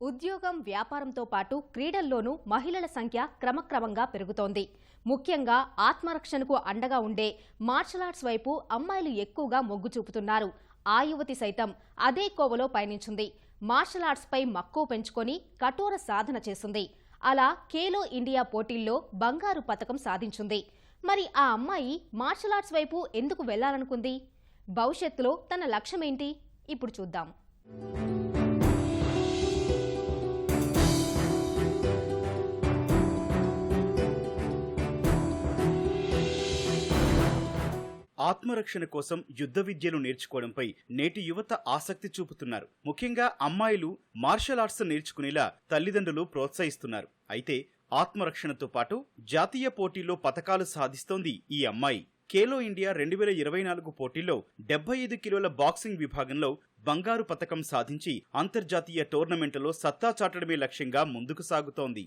ఉద్యోగం వ్యాపారంతో పాటు క్రీడల్లోనూ మహిళల సంఖ్య క్రమక్రమంగా పెరుగుతోంది. ముఖ్యంగా ఆత్మరక్షణకు అండగా ఉండే మార్షల్ ఆర్ట్స్ వైపు అమ్మాయిలు ఎక్కువగా మొగ్గు చూపుతున్నారు. ఆ యువతి సైతం అదే కోవలో పయనించింది. మార్షల్ ఆర్ట్స్పై మక్కువ పెంచుకొని కఠోర సాధన చేసింది. అలా ఖేలో ఇండియా పోటీల్లో బంగారు పతకం సాధించింది. మరి ఆ అమ్మాయి మార్షల్ ఆర్ట్స్ వైపు ఎందుకు వెళ్ళాలనుకుంది? భవిష్యత్తులో తన లక్ష్యమేంటి? ఇప్పుడు చూద్దాం. ఆత్మరక్షణ కోసం యుద్ధ విద్యలు నేర్చుకోవడంపై నేటి యువత ఆసక్తి చూపుతున్నారు. ముఖ్యంగా అమ్మాయిలు మార్షల్ ఆర్ట్స్ నేర్చుకునేలా తల్లిదండ్రులు ప్రోత్సహిస్తున్నారు. అయితే ఆత్మరక్షణతో పాటు జాతీయ పోటీల్లో పథకాలు సాధిస్తోంది ఈ అమ్మాయి. ఖేలో ఇండియా రెండు వేల ఇరవై నాలుగు పోటీల్లో డెబ్బై ఐదు కిలోల బాక్సింగ్ విభాగంలో బంగారు పతకం సాధించి అంతర్జాతీయ టోర్నమెంట్లో సత్తా చాటడమే లక్ష్యంగా ముందుకు సాగుతోంది.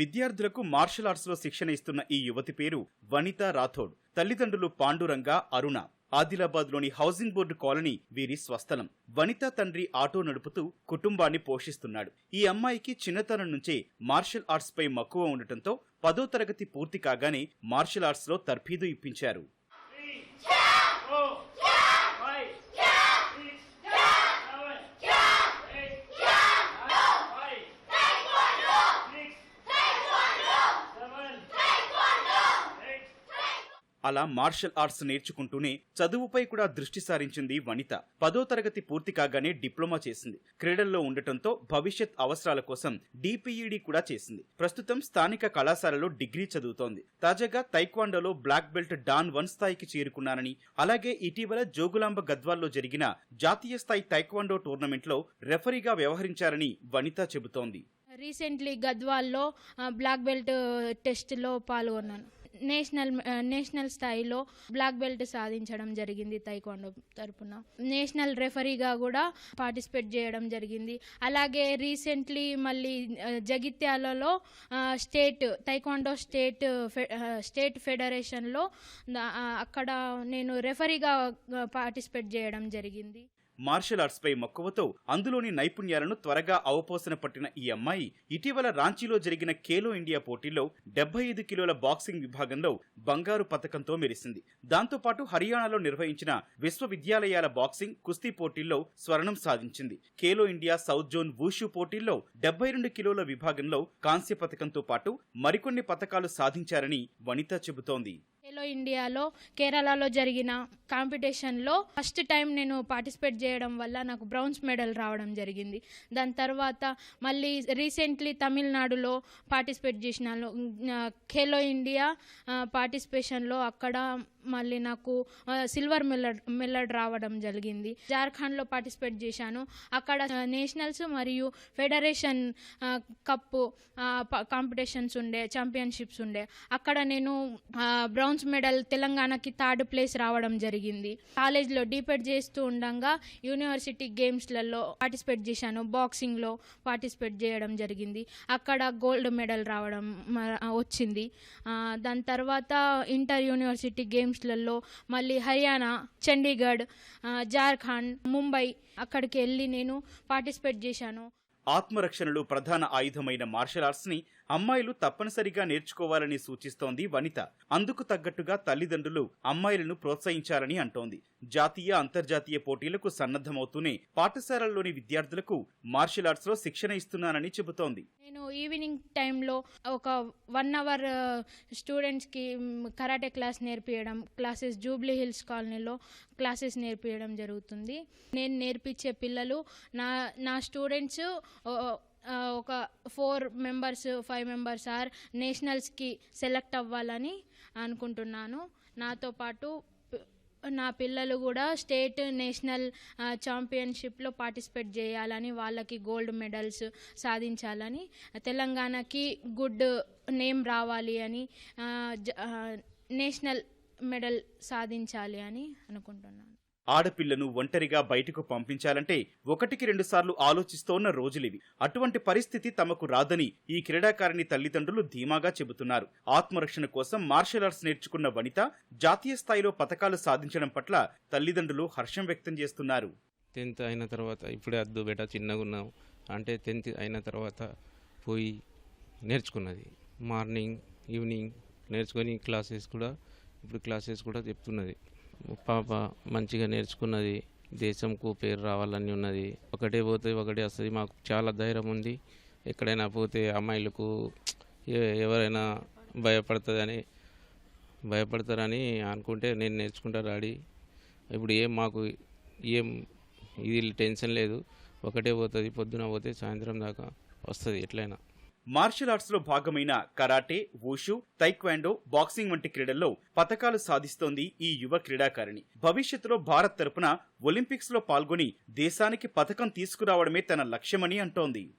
విద్యార్థులకు మార్షల్ ఆర్ట్స్లో శిక్షణ ఇస్తున్న ఈ యువతి పేరు వనిత రాథోడ్. తల్లిదండ్రులు పాండురంగ అరుణ. ఆదిలాబాద్లోని హౌసింగ్ బోర్డు కాలనీ వీరి స్వస్థలం. వనిత తండ్రి ఆటో నడుపుతూ కుటుంబాన్ని పోషిస్తున్నాడు. ఈ అమ్మాయికి చిన్నతనం నుంచే మార్షల్ ఆర్ట్స్ పై మక్కువ ఉండటంతో పదో తరగతి పూర్తి కాగానే మార్షల్ ఆర్ట్స్లో తర్ఫీదు ఇప్పించారు. అలా మార్షల్ ఆర్ట్స్ నేర్చుకుంటూనే చదువుపై కూడా దృష్టి సారించింది వనిత. పదో తరగతి పూర్తి కాగానే డిప్లొమా చేసింది. క్రీడల్లో ఉండటంతో భవిష్యత్ అవసరాల కోసం డిపిఈడి కూడా చేసింది. ప్రస్తుతం స్థానిక కళాశాలలో డిగ్రీ చదువుతోంది. తాజాగా తైక్వాండోలో బ్లాక్ బెల్ట్ డాన్ వన్ స్థాయికి చేరుకున్నానని అలాగే ఇటీవల జోగులాంబ గద్వాల్లో జరిగిన జాతీయ స్థాయి తైక్వాండో టోర్నమెంట్లో రెఫరీగా వ్యవహరించారని వనిత చెబుతోంది. రీసెంట్లీ గద్వాల్లో బ్లాక్ బెల్ట్ టెస్ట్లో పాల్గొన్నాను. నేషనల్ నేషనల్ స్థాయిలో బ్లాక్ బెల్ట్ సాధించడం జరిగింది తైక్వాండో తరపున. నేషనల్ రెఫరీగా కూడా పార్టిసిపేట్ చేయడం జరిగింది. అలాగే రీసెంట్లీ మళ్ళీ జగిత్యాలలో స్టేట్ తైక్వాండో స్టేట్ ఫె- స్టేట్ ఫెడరేషన్లో అక్కడ నేను రెఫరీగా పార్టిసిపేట్ చేయడం జరిగింది. మార్షల్ ఆర్ట్స్పై మక్కువతో అందులోని నైపుణ్యాలను త్వరగా అవపోసన పట్టిన ఈ అమ్మాయి ఇటీవల రాంచీలో జరిగిన ఖేలో ఇండియా పోటీల్లో డెబ్బై ఐదు కిలోల బాక్సింగ్ విభాగంలో బంగారు పతకంతో మెరిసింది. దాంతోపాటు హర్యానాలో నిర్వహించిన విశ్వవిద్యాలయాల బాక్సింగ్ కుస్తీ పోటీల్లో స్వర్ణం సాధించింది. Khelo India south zone wushu పోటీల్లో డెబ్బై రెండు కిలోల విభాగంలో కాంస్య పతకంతో పాటు మరికొన్ని పథకాలు సాధించారని వనిత చెబుతోంది. ఖేలో ఇండియాలో కేరళలో జరిగిన కాంపిటీషన్లో ఫస్ట్ టైం నేను పార్టిసిపేట్ చేయడం వల్ల నాకు బ్రౌన్స్ మెడల్ రావడం జరిగింది. దాని తర్వాత మళ్ళీ రీసెంట్లీ తమిళనాడులో పార్టిసిపేట్ చేసినాను. ఖేలో ఇండియా పార్టిసిపేషన్లో అక్కడ మళ్ళీ నాకు సిల్వర్ మెల్లడ్ మెల్లడ్ రావడం జరిగింది. జార్ఖండ్లో పార్టిసిపేట్ చేశాను. అక్కడ నేషనల్స్ మరియు ఫెడరేషన్ కప్పు కాంపిటీషన్స్ ఉండే ఛాంపియన్షిప్స్ ఉండే. అక్కడ నేను బ్రౌన్ బ్రాంజ్ మెడల్ తెలంగాణకి థర్డ్ ప్లేస్ రావడం జరిగింది. కాలేజ్లో డిపెట్ చేస్తూ ఉండగా యూనివర్సిటీ గేమ్స్లలో పార్టిసిపేట్ చేశాను. బాక్సింగ్లో పార్టిసిపేట్ చేయడం జరిగింది. అక్కడ గోల్డ్ మెడల్ రావడం మ- వచ్చింది. దాని తర్వాత ఇంటర్ యూనివర్సిటీ గేమ్స్లలో మళ్ళీ హర్యానా చండీగఢ్ జార్ఖండ్ ముంబై అక్కడికి వెళ్ళి నేను పార్టిసిపేట్ చేశాను. ఆత్మరక్షణలో ప్రధాన ఆయుధమైన మార్షల్ ఆర్ట్స్ని అమ్మాయిలు తప్పనిసరిగా నేర్చుకోవాలని సూచిస్తోంది వనిత. అందుకు తగ్గట్టుగా తల్లిదండ్రులు అమ్మాయిలను ప్రోత్సహించాలని అంటోంది. జాతీయ అంతర్జాతీయ పోటీలకు సన్నద్ధమవుతూనే పాఠశాలల్లోని విద్యార్థులకు మార్షల్ ఆర్ట్స్లో శిక్షణ ఇస్తున్నానని చెబుతోంది. నేను ఈవినింగ్ టైంలో ఒక వన్ అవర్ స్టూడెంట్స్కి కరాటే క్లాస్ నేర్పించడం క్లాసెస్ జూబ్లీ హిల్స్ కాలనీలో క్లాసెస్ నేర్పించడం జరుగుతుంది. నేను నేర్పించే పిల్లలు నా నా స్టూడెంట్స్ ఒక four members five members or నేషనల్స్కి select అవ్వాలని అనుకుంటున్నాను. నాతో పాటు నా పిల్లలు కూడా స్టేట్ నేషనల్ ఛాంపియన్షిప్లో పార్టిసిపేట్ చేయాలని వాళ్ళకి గోల్డ్ మెడల్స్ సాధించాలని తెలంగాణకి గుడ్ నేమ్ రావాలి అని జ- నేషనల్ మెడల్ సాధించాలి అని అనుకుంటున్నాను. ఆడపిల్లను ఒంటరిగా బయటకు పంపించాలంటే ఒకటికి రెండుసార్లు ఆలోచిస్తోన్న రోజులివి. అటువంటి పరిస్థితి తమకు రాదని ఈ క్రీడాకారిణి తల్లిదండ్రులు ధీమాగా చెబుతున్నారు. ఆత్మరక్షణ కోసం మార్షల్ ఆర్ట్స్ నేర్చుకున్న వనిత జాతీయ స్థాయిలో పథకాలు సాధించడం పట్ల తల్లిదండ్రులు హర్షం వ్యక్తం చేస్తున్నారు. టెన్త్ అయిన తర్వాత ఇప్పుడే అద్దు బేట చిన్నగా ఉన్నాం. అంటే టెన్త్ అయిన తర్వాత పోయి నేర్చుకున్నది. మార్నింగ్ ఈవినింగ్ నేర్చుకొని క్లాసెస్ కూడా ఇప్పుడు క్లాసెస్ కూడా చెప్తున్నది. పాప మంచిగా నేర్చుకున్నది దేశంకు పేరు రావాలని ఉన్నది. ఒకటే పోతే ఒకటే వస్తుంది. మాకు చాలా ధైర్యం ఉంది. ఎక్కడైనా పోతే అమ్మాయిలకు ఎవరైనా భయపడుతుందని భయపడతారని అనుకుంటే నేను నేర్చుకుంటా డాడీ. ఇప్పుడు ఏం మాకు ఏం ఇది టెన్షన్ లేదు. ఒకటే పోతుంది. పొద్దున పోతే సాయంత్రం దాకా వస్తుంది ఎట్లయినా. మార్షల్ ఆర్ట్స్లో భాగమైన కరాటే వూషు తైక్వాండో బాక్సింగ్ వంటి క్రీడల్లో పతకాలు సాధిస్తోంది ఈ యువ క్రీడాకారిణి. భవిష్యత్తులో భారత్ తరపున ఒలింపిక్స్లో పాల్గొని దేశానికి పథకం తీసుకురావడమే తన లక్ష్యమని అంటోంది.